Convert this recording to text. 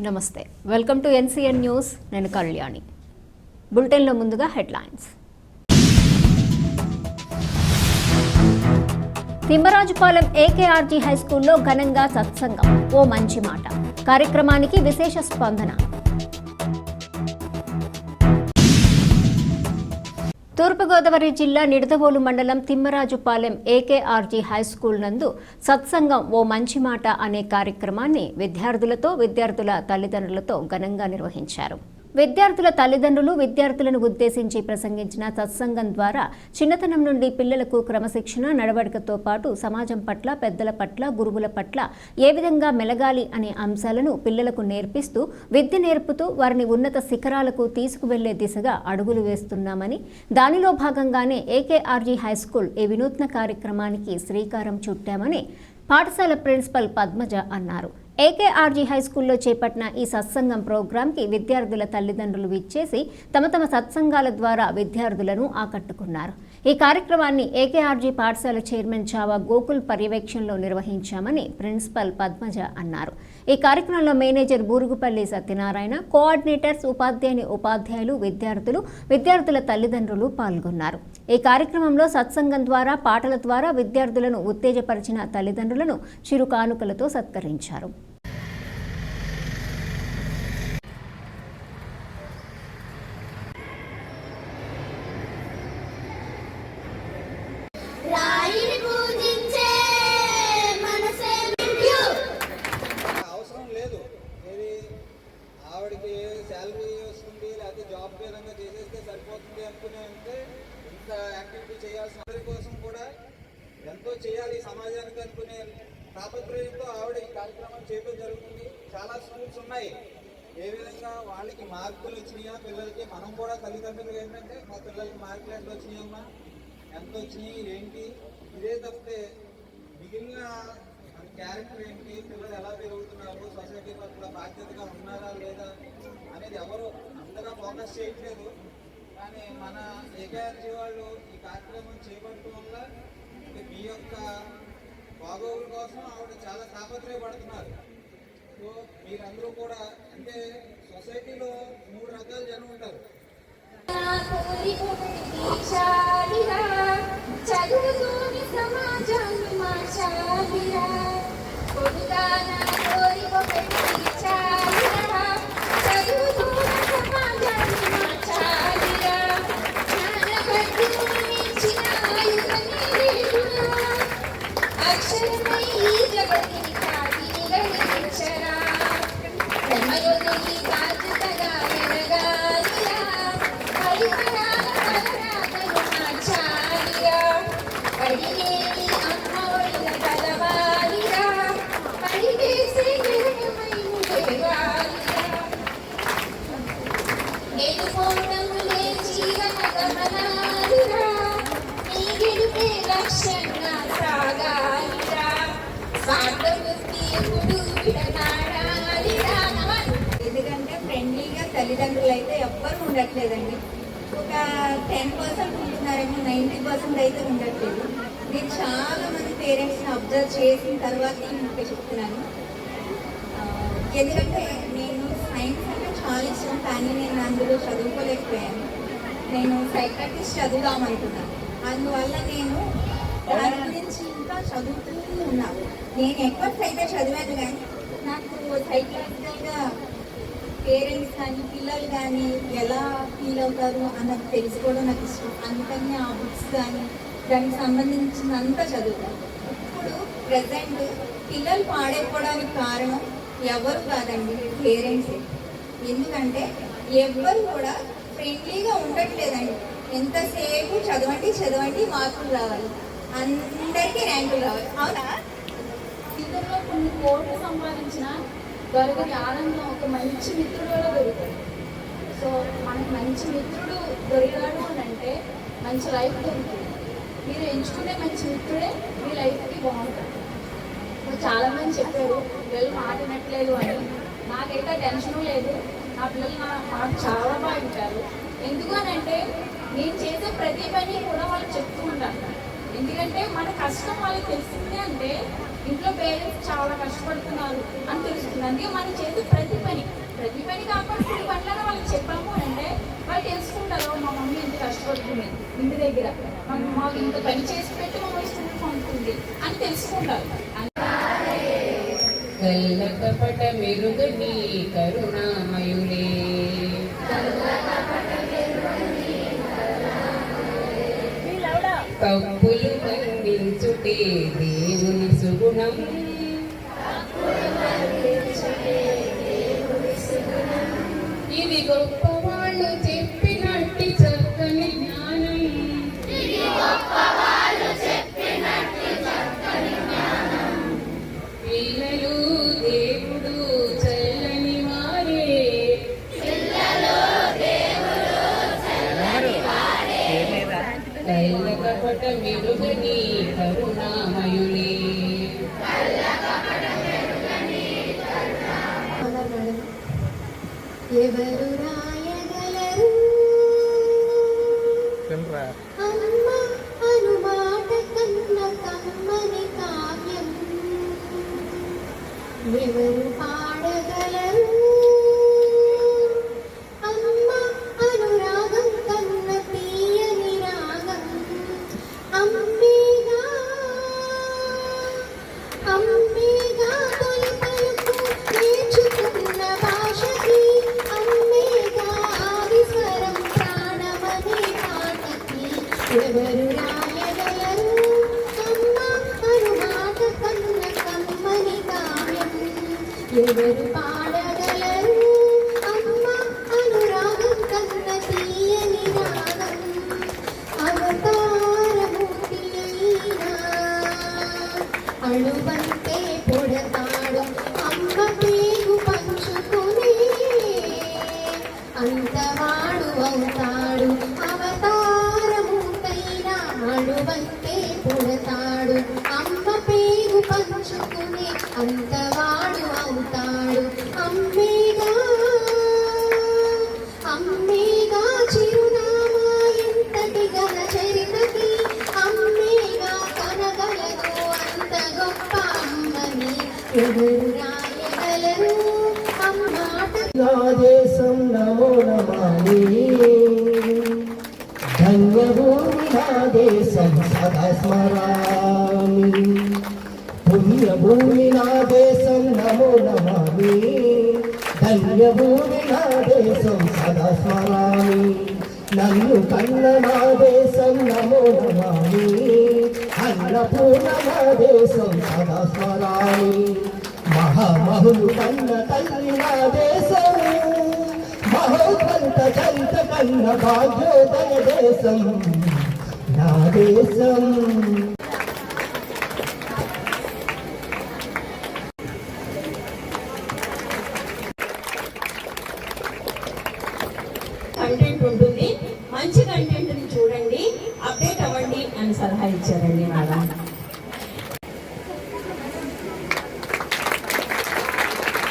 నమస్తే. Welcome to NCN news నేను కళ్యాణి. బులెటిన్లో ముందుగా హెడ్లైన్స్ తిమ్మరాజుపాలెం ఏకేఆర్జీ హై స్కూల్లో ఘనంగా సత్సంగం. ఓ మంచి మాట. కార్యక్రమానికి విశేష స్పందన. తూర్పుగోదావరి జిల్లా నిడదవోలు మండలం తిమ్మరాజుపాలెం ఏకేఆర్జీ హైస్కూల్ నందు సత్సంగం ఓ మంచి మాట అనే కార్యక్రమాన్ని విద్యార్థులతో విద్యార్థుల తల్లిదండ్రులతో ఘనంగా నిర్వహించారు. విద్యార్థుల తల్లిదండ్రులు విద్యార్థులను ఉద్దేశించి ప్రసంగించిన సత్సంగం ద్వారా చిన్నతనం నుండి పిల్లలకు క్రమశిక్షణ నడవడికతో పాటు సమాజం పట్ల పెద్దల పట్ల గురువుల పట్ల ఏ విధంగా మెలగాలి అనే అంశాలను పిల్లలకు నేర్పిస్తూ విద్య నేర్పుతూ వారిని ఉన్నత శిఖరాలకు తీసుకువెళ్ళే దిశగా అడుగులు వేస్తున్నామని దానిలో భాగంగానే ఏకేఆర్జీ హై స్కూల్ ఈ వినూత్న కార్యక్రమానికి శ్రీకారం చుట్టామని పాఠశాల ప్రిన్సిపల్ పద్మజ అన్నారు. ఏకేఆర్జీ హై స్కూల్లో చేపట్టిన ఈ సత్సంగం ప్రోగ్రాంకి విద్యార్థుల తల్లిదండ్రులు విచ్చేసి తమ తమ సత్సంగాల ద్వారా విద్యార్థులను ఆకట్టుకున్నారు. ఈ కార్యక్రమాన్ని ఏకేఆర్జీ పాఠశాల చైర్మన్ చావా గోకుల్ పర్యవేక్షణలో నిర్వహించామని ప్రిన్సిపల్ పద్మజ అన్నారు. ఈ కార్యక్రమంలో మేనేజర్ బూరుగుపల్లి సత్యనారాయణ కోఆర్డినేటర్స్ ఉపాధ్యాయుని ఉపాధ్యాయులు విద్యార్థులు విద్యార్థుల తల్లిదండ్రులు పాల్గొన్నారు. ఈ కార్యక్రమంలో సత్సంగం ద్వారా పాటల ద్వారా విద్యార్థులను ఉత్తేజపరిచిన తల్లిదండ్రులను చిరు కానుకలతో సత్కరించారు. యాక్టివిటీ చేయాల్సిన అందరి కోసం కూడా ఎంతో చేయాలి. సమాజానికి అనుకునే తాపత్రయంతో ఆవిడ ఈ కార్యక్రమం చేయడం జరుగుతుంది. చాలా స్కూల్స్ ఉన్నాయి. ఏ విధంగా వాళ్ళకి మార్కులు వచ్చినాయా? పిల్లలకి మనం కూడా తల్లిదండ్రులు ఏంటంటే మా పిల్లలకి మార్కులు ఎంత వచ్చినాయమ్మా ఎంత వచ్చినాయి? ఏంటి? ఇదే తప్పితే మిగిలిన క్యారెక్టర్ ఏంటి? పిల్లలు ఎలా పెరుగుతున్నారు? సొసైటీ పట్ల బాధ్యతగా ఉన్నారా లేదా అనేది ఎవరు అంతగా ఫోకస్ చేయట్లేదు. కానీ మన ఏకేఆర్జీ వాళ్ళు ఈ కార్యక్రమం చేపట్టడం వల్ల మీ యొక్క బాగోగుల కోసం ఆవిడ చాలా తాపత్రయపడుతున్నారు. సో మీరందరూ కూడా అంటే సొసైటీలో మూడు రకాల జనం ఉంటారు. చదువుతోని అక్షరమై ఈ జగతిని కాటిని గడించరా. బ్రహ్మయోగిని బాధ్యతగా ఎదగాలిరా. ఎందుకంటే ఫ్రెండ్లీగా తల్లిదండ్రులు అయితే ఎవ్వరు ఉండట్లేదండి. ఒక టెన్ పర్సెంట్ ఉంటున్నారేమో నైంటీ పర్సెంట్ అయితే ఉండట్లేదు. నేను చాలా మంది పేరెంట్స్ని అబ్జర్వ్ చేసిన తర్వాత నేను చెప్తున్నాను. ఎందుకంటే నేను సైన్స్ అంటే చాలా ఇష్టం కానీ నేను అందులో చదువుకోలేకపోయాను. నేను సైకాట్రిస్ట్ చదువుదామనుకున్నాను అందువల్ల నేను దాని ఇంకా చదువుతూ ఉన్నావు. నేను ఎఫర్ట్స్ అయితే చదివాను కానీ నాకు సైకలాజికల్గా పేరెంట్స్ కానీ పిల్లలు కానీ ఎలా ఫీల్ అవుతారు అన్నది తెలుసుకోవడం నాకు ఇష్టం. అందుకని ఆ బుక్స్ కానీ దానికి సంబంధించినంత చదువుతాను. ఇప్పుడు ప్రజెంట్ పిల్లలు పాడైపోవడానికి కారణం ఎవరు కాదండి? పేరెంట్సే ఎందుకంటే ఎవ్వరు కూడా ఫ్రెండ్లీగా ఉండట్లేదండి. ఎంతసేపు చదవండి చదవండి మార్కులు రావాలి. అందరికీ ర్యాంకులు రావాలి. అవునా? జీవితంలో కొన్ని కోట్లు సంపాదించిన దొరకని ఆనందం ఒక మంచి మిత్రుడు కూడా దొరుకుతుంది. సో మనకు మంచి మిత్రుడు దొరికాడు అని అంటే మంచి లైఫ్ దొరుకుతుంది. మీరు ఎంచుకునే మంచి మిత్రుడే మీ లైఫ్కి బాగుంటుంది. చాలామంది చెప్పారు పిల్లలు మాట వినట్లేదు అని. నాకైతే టెన్షన్ లేదు. నా పిల్లలు నా మాట చాలా బాగా వింటారు. ఎందుకు అని అంటే నేను చేసే ప్రతి పని కూడా వాళ్ళు చెప్తూ ఉంటాను ఎందుకంటే మన కష్టం వాళ్ళకి తెలిసింది అంటే ఇంట్లో పేరెంట్స్ చాలా కష్టపడుతున్నారు అని తెలుస్తుంది. అందుకే మనం చేసే ప్రతి పని ప్రతి పని కాకుండా కొన్ని పనులను వాళ్ళకి చెప్పాము అంటే వాళ్ళు తెలుసుకుంటారు మా మమ్మీ ఎంత కష్టపడుతుంది ఇంటి దగ్గర. మాకు ఇంత పని చేసి పెట్టి మమ్మల్ని వస్తుంది పంపుతుంది అని తెలుసుకుంటారు. మెరుగ తప్పులు మన్నించుటే దేవుని సుగుణం. ఇది గొప్ప కైలకపట మెరుగని కరుణామయులే ఎవరు రాయగలరు అమ్మ అనుమాట కన్న కమ్మని కావ్యం ఎవరు పాడగలరు பழுவன் பே பொடுக்க దేశం నమో నమామి ధన్యభూమి నా దేశం సదా స్మరామి పుణ్యభూమి నా దేశం నమో నమామి ధన్యభూమి నా దేశం సదా స్మరామి. నన్ను కన్న నా దేశం నమో నమామి. అన్నపూర్ణ దేశం సదా స్మరామి మహామహులు కన్న తల్లి నా దేశం మహోత్వంత చరిత కన్న భాగ్యోదయ దేశం నా దేశం ఉంటుంది మంచి కంటెంట్ని